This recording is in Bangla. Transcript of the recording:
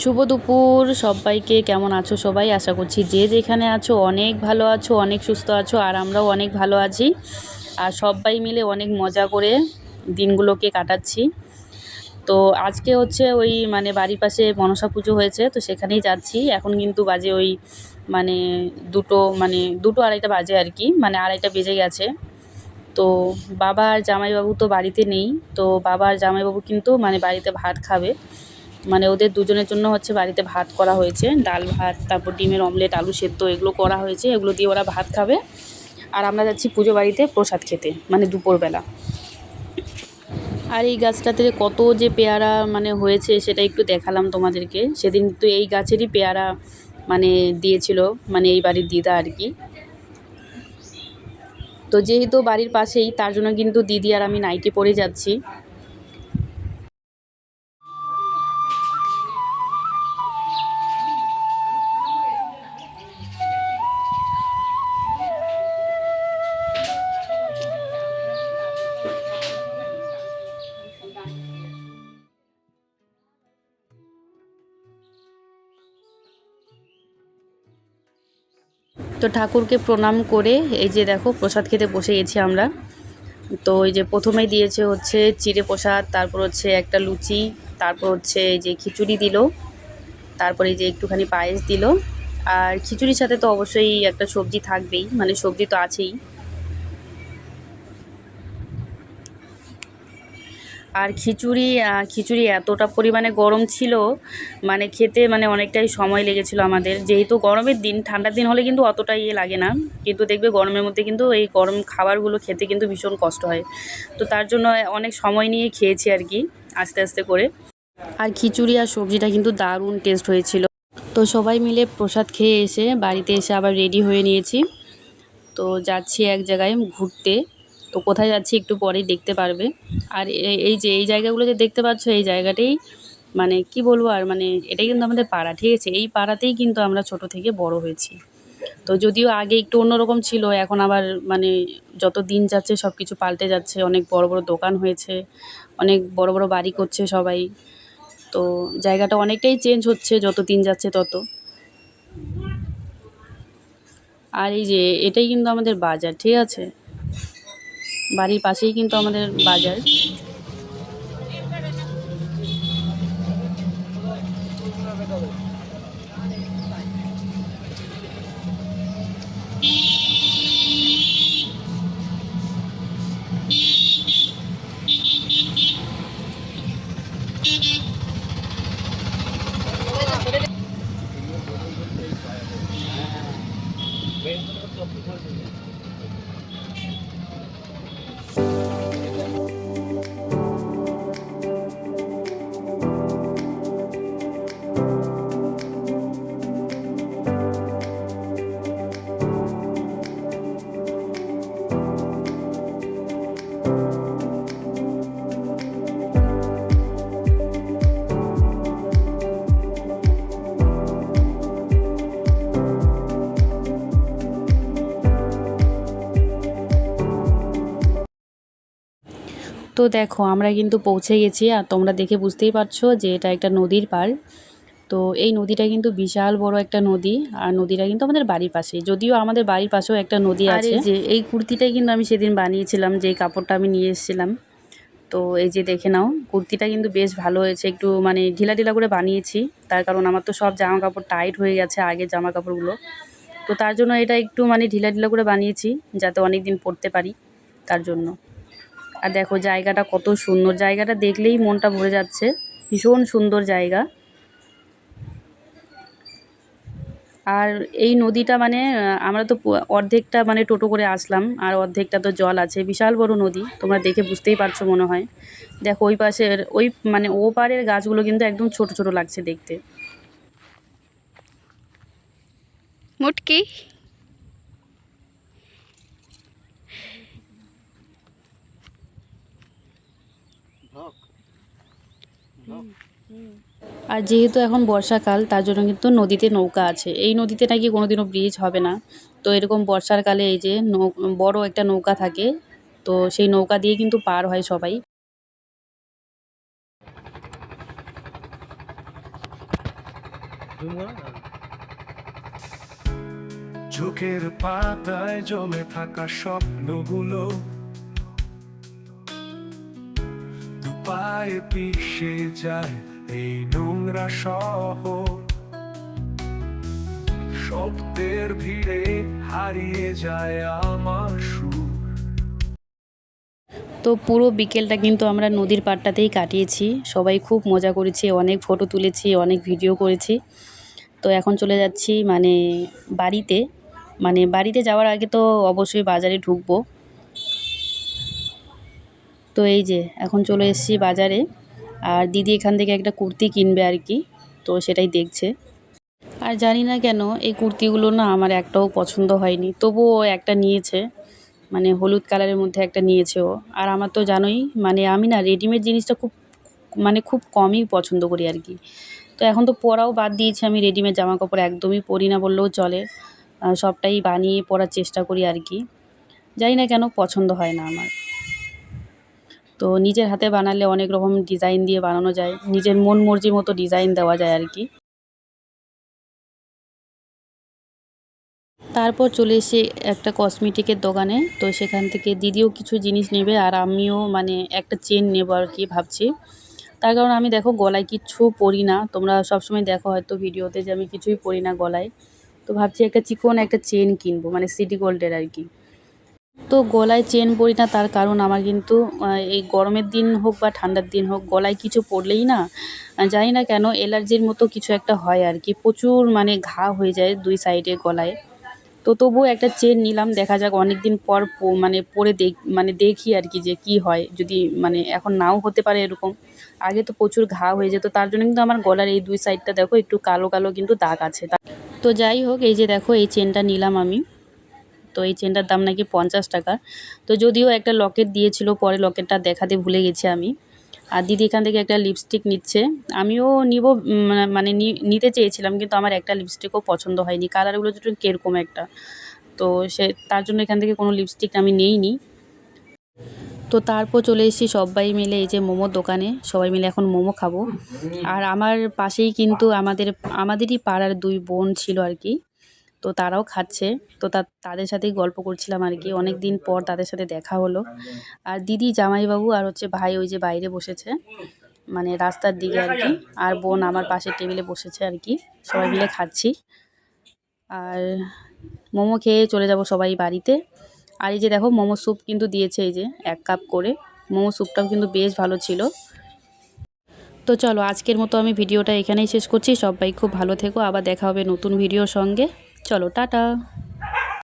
শুভ দুপুর, সবাইকে কেমন আছো সবাই? আশা করছি যে যেখানে আছো অনেক ভালো আছো, অনেক সুস্থ আছো, আর আমরাও অনেক ভালো আছি। আর সবাই মিলে অনেক মজা করে দিনগুলোকে কাটাচ্ছি। তো আজকে হচ্ছে ওই মানে বাড়ির পাশে মনসা পুজো হয়েছে, তো সেখানেই যাচ্ছি। এখন কিন্তু বাজে ওই মানে দুটো মানে দুটো আড়াইটা বাজে আর কি মানে আড়াইটা বেজে গেছে। তো বাবা আর জামাইবাবু তো বাড়িতে নেই, তো বাবা আর জামাইবাবু কিন্তু মানে বাড়িতে ভাত খাবে। মানে ওদের দুজনের জন্য হচ্ছে বাড়িতে ভাত করা হয়েছে, ডাল ভাত, তারপর ডিমের অমলেট, আলু সেদ্ধ, এগুলো করা হয়েছে, এগুলো দিয়ে ওরা ভাত খাবে। আর আমরা যাচ্ছি পুজো বাড়িতে প্রসাদ খেতে মানে দুপুরবেলা। আর এই গাছটাতে কত যে পেয়ারা মানে হয়েছে সেটা একটু দেখালাম তোমাদেরকে। সেদিন তো এই গাছেরই পেয়ারা মানে দিয়েছিল মানে এই বাড়ির দিদা আর কি। তো যেহেতু বাড়ির পাশেই, তার জন্য কিন্তু দিদি আর আমি নাইটি পরে যাচ্ছি। তো ঠাকুরকে প্রণাম করে এই যে দেখো প্রসাদ খেতে বসে গেছি আমরা। তো এই যে প্রথমেই দিয়েছে হচ্ছে চিড়ে প্রসাদ, তারপর হচ্ছে একটা লুচি, তারপর হচ্ছে যে খিচুড়ি দিল, তারপরে যে একটুখানি পায়েস দিল। আর খিচুড়ির সাথে তো অবশ্যই একটা সবজি থাকবেই মানে সবজি তো আছেই। আর খিচুড়ি খিচুড়ি এতটা পরিমাণে গরম ছিল মানে খেতে মানে অনেকটাই সময় লেগেছিল আমাদের। যেহেতু গরমের দিন, ঠান্ডার দিন হলে কিন্তু অতটা ইয়ে লাগে না। কিন্তু দেখবে গরমের মধ্যে কিন্তু এই গরম খাবারগুলো খেতে কিন্তু ভীষণ কষ্ট হয়। তো তার জন্য অনেক সময় নিয়ে খেয়েছি আর কি, আস্তে আস্তে করে। আর খিচুড়ি আর সবজিটা কিন্তু দারুণ টেস্ট হয়েছিল। তো সবাই মিলে প্রসাদ খেয়ে এসে বাড়িতে এসে আবার রেডি হয়ে নিয়েছি। তো যাচ্ছি এক জায়গায় ঘুরতে। তো কোথায় যাচ্ছি একটু পরেই দেখতে পারবে। আর এই যে, এই জায়গাগুলো যে দেখতে পাচ্ছ, এই জায়গাটাই মানে কি বলব আর মানে এটাই কিন্তু আমাদের পাড়া, ঠিক আছে? এই পাড়াতেই কিন্তু আমরা ছোট থেকে বড় হয়েছি। তো যদিও আগে একটু অন্যরকম ছিল, এখন আবার মানে যত দিন যাচ্ছে সব কিছু পাল্টে যাচ্ছে, অনেক বড় বড় দোকান হয়েছে, অনেক বড় বড় বাড়ি করছে সবাই। তো জায়গাটা অনেকটাই চেঞ্জ হচ্ছে, যত দিন যাচ্ছে তত। আর এই যে, এটাই কিন্তু আমাদের বাজার, ঠিক আছে? বাড়ির পাশেই কিন্তু আমাদের বাজার। তো দেখো আমরা কিন্তু পৌঁছে গেছি আর তোমরা দেখে বুঝতেই পারছ যে এটা একটা নদীর পার তো এই নদীটা কিন্তু বিশাল বড় একটা নদী আর নদীটা কিন্তু আমাদের বাড়ির পাশে যদিও আমাদের বাড়ির পাশেও একটা নদী আছে। যে এই কুর্তিটাই কিন্তু আমি সেদিন বানিয়েছিলাম যে কাপড়টা আমি নিয়ে এসেছিলাম। তো এই যে দেখে নাও কুর্তিটা কিন্তু বেশ ভালো হয়েছে। একটু মানে ঢিলা ঢিলা করে বানিয়েছি। তার কারণ আমার তো সব জামা কাপড় টাইট হয়ে গেছে আগের জামা কাপড়গুলো তো তার জন্য এটা একটু মানে ঢিলা ঢিলা করে বানিয়েছি যাতে অনেক দিন পরতে পারি তার জন্য। আর দেখো জায়গাটা কত সুন্দর। জায়গাটা দেখলেই মনটা ভরে যাচ্ছে। ভীষণ সুন্দর জায়গা। আর এই নদীটা মানে আমরা তো অর্ধেকটা মানে টোটো করে আসলাম, আর অর্ধেকটা তো জল আছে। বিশাল বড় নদী, তোমরা দেখে বুঝতেই পারছ মনে হয়। দেখো ওই পাশের, ওই মানে ও পারের গাছগুলো কিন্তু একদম ছোট ছোট লাগছে দেখতে। মুটকি আর যেহেতু এখন বর্ষাকাল, তার জন্য কিন্তু নদীতে নৌকা আছে। এই নদীতে নাকি কোনোদিনও ব্রিজ হবে না। তো এরকম বর্ষার কালে এই যে বড় একটা নৌকা থাকে, তো সেই নৌকা দিয়ে কিন্তু পার হয় সবাই। চোখের পাতায় জমে থাকা স্বপ্নগুলো পায়ে পিষে যায় এই নোংরা শহর। শব্দের ভিড়ে হারিয়ে যায় আমার সুর। তো পুরো বিকেলটা কিন্তু আমরা নদীর পাড়টাতেই কাটিয়েছি। সবাই খুব মজা করেছি, অনেক ফটো তুলেছি, অনেক ভিডিও করেছি। তো এখন চলে যাচ্ছি মানে বাড়িতে। মানে বাড়িতে যাওয়ার আগে তো অবশ্যই বাজারে ঢুকবো। তো এই যে, এখন চলে এসেছি বাজারে। আর দিদি এখান থেকে একটা কুর্তি কিনবে আর কি, তো সেটাই দেখছে। আর জানি না কেন, এই কুর্তিগুলো না আমার একটাও পছন্দ হয়নি। তবুও একটা নিয়েছে মানে হলুদ কালারের মধ্যে একটা নিয়েছে ও। আর আমার তো জানোই মানে আমি না রেডিমেড জিনিসটা খুব মানে খুব কমই পছন্দ করি আর কি। তো এখন তো পরাও বাদ দিয়েছি আমি রেডিমেড জামা কাপড় একদমই পরি না বললেও চলে। সবটাই বানিয়ে পরার চেষ্টা করি আর কি। জানি না কেন, পছন্দ হয় না আমার। তো নিজের হাতে বানালে অনেক রকম ডিজাইন দিয়ে বানানো যায়। নিজের মন মর্জি মতো ডিজাইন দেওয়া যায় আর কি। তারপর চলে এসে একটা কসমেটিকের দোকানে। তো সেখান থেকে দিদিও কিছু জিনিস নেবে আর আমিও মানে একটা চেন নেব আর কি ভাবছি। তার কারণ আমি দেখো গলায় কিচ্ছু পরি না। তোমরা সবসময় দেখো হয়তো ভিডিওতে যে আমি কিছুই পরি না গলায়। তো ভাবছি একটা চিকন একটা চেন কিনবো মানে সিটি গোল্ডের আর কি। তো গলায় চেন পরি না, তার কারণ আমার কিন্তু এই গরমের দিন হোক বা ঠান্ডার দিন হোক, গলায় কিছু পড়লেই না জানি না কেন অ্যালার্জির মতো কিছু একটা হয় আর কি। প্রচুর মানে ঘা হয়ে যায় দুই সাইডে গলায়। তো তবুও একটা চেন নিলাম, দেখা যাক অনেক দিন পর মানে পরে দেখ মানে দেখি আর কি যে কি হয়। যদি মানে এখন নাও হতে পারে এরকম, আগে তো প্রচুর ঘা হয়ে যেত, তার জন্য কিন্তু আমার গলার এই দুই সাইডটা দেখো, একটু কালো কালো কিন্তু দাগ আছে। তো যাই হোক, এই যে দেখো, এই চেনটা নিলাম আমি। তো এই চেনটার দাম নাকি পঞ্চাশ টাকা। তো যদিও একটা লকেট দিয়েছিল, পরে লকেটটা দেখাতে ভুলে গেছি আমি। আর দিদি এখান থেকে একটা লিপস্টিক নিচ্ছে। আমিও নিব মানে নি- নিতে চেয়েছিলাম, কিন্তু আমার একটা লিপস্টিকও পছন্দ হয়নি। কালারগুলো একটু কীরকম একটা। তো সে, তার জন্য এখান থেকে কোনো লিপস্টিক আমি নিইনি। তো তারপর চলে এসেছি সবাই মিলে এই যে মোমোর দোকানে। সবাই মিলে এখন মোমো খাব। আর আমার পাশেই কিন্তু আমাদের, আমাদেরই পাড়ার দুই বোন ছিল আর কি। তো তারাও খাচ্ছে। তো তাদের সাথেই গল্প করছিলাম আর কি। অনেক দিন পর তাদের সাথে দেখা হলো। আর দিদি, জামাইবাবু আর হচ্ছে ভাই ওই যে বাইরে বসেছে মানে রাস্তার দিকে আর কি। আর বোন আমার পাশের টেবিলে বসেছে আর কি। সবাই মিলে খাচ্ছি। আর মোমো খেয়ে চলে যাব সবাই বাড়িতে। আর এই যে দেখো, মোমো স্যুপ কিন্তু দিয়েছে এই যে এক কাপ করে। মোমো স্যুপটাও কিন্তু বেশ ভালো ছিল। তো চলো, আজকের মতো আমি ভিডিওটা এখানেই শেষ করছি। সবাই খুব ভালো থেকো। আবার দেখা হবে নতুন ভিডিওর সঙ্গে। চলো টাটা।